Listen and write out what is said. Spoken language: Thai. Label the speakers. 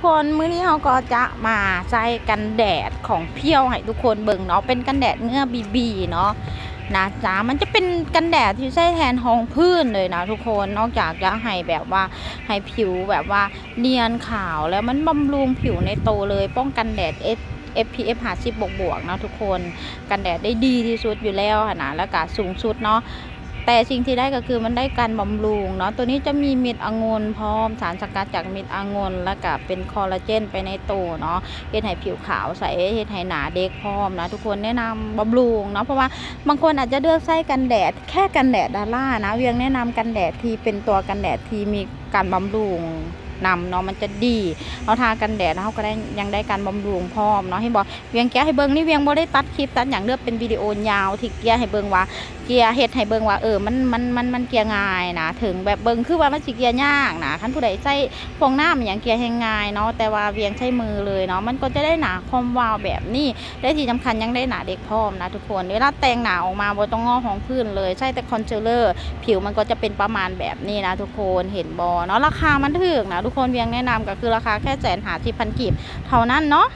Speaker 1: ทุกคนมื้อนี้เราก็จะมาใช้กันแดดของเพียวให้ทุกคนเบิ่งเนาะเป็นกันแดดเนื้อบีบีเนาะนะจ๊ะมันจะเป็นกันแดดที่ใช้แทนห้องพื้นเลยนะทุกคนนอกจากจะให้แบบว่าให้ผิวแบบว่าเนียนขาวแล้วมันบำรุงผิวในโตเลย ป้องกันแดด S SPF 50บวกบวกๆนะทุกคน กันแดดได้ดีที่สุดอยู่แล้วนะแล้วก็สูงสุดเนาะ แต่สิ่งที่ได้ก็คือมันได้การบำรุงเนาะตัวนี้จะมีเม็ดองุ่นพร้อมสารสกัดจากเม็ดองุ่นแล้วก็เป็นคอลลาเจนไปในตัวเนาะเฮ็ดให้ผิวขาวใสเฮ็ดให้หนาเด็กพร้อมนะทุกคนแนะนำบำรุงเนาะเพราะว่าบางคนอาจจะเลือกใช้กันแดด แค่กันแดดดาร่านะเวียงแนะนำกันแดดที่เป็นตัวกันแดดที่มีการบำรุง นำเนาะมันจะดีเราทากันแดดแล้วเราก็ได้ยังได้การบำรุงพร้อมเนาะให้บอกเวียงแกะให้เบิ่งนี่เวียงบ่ได้ตัดคลิปตัดอย่างเลือกเป็นวิดีโอยาวที่แกะให้เบิ่งว่าเกียร์เฮ็ดให้เบิ่งว่าเออมันมันมันมันเกียร์ง่ายนะถึงแบบเบิ่งคือว่ามันสิเกียร์ยากนะคันผู้ใดใช้ฟองน้ำอย่างเกียร์แห้งง่ายเนาะแต่ว่าเวียงใช้มือเลยเนาะมันก็จะได้หนาคมวาวแบบนี้ได้ที่สำคัญยังได้หนาเด็กพร้อมนะทุกคนเวลาแต่งหนาออกมาบ่ต้องงอของพื้นเลยใช้แต่คอนซีลเลอร์ผิวมันก็จะเป็นประมาณแบบนี้นะทุกคนเห็นบอเนาะราคามันถูกนะทุกคนเวียงแนะนำก็คือราคาแค่แสนหาที่พันกีบเท่านั้นเนาะ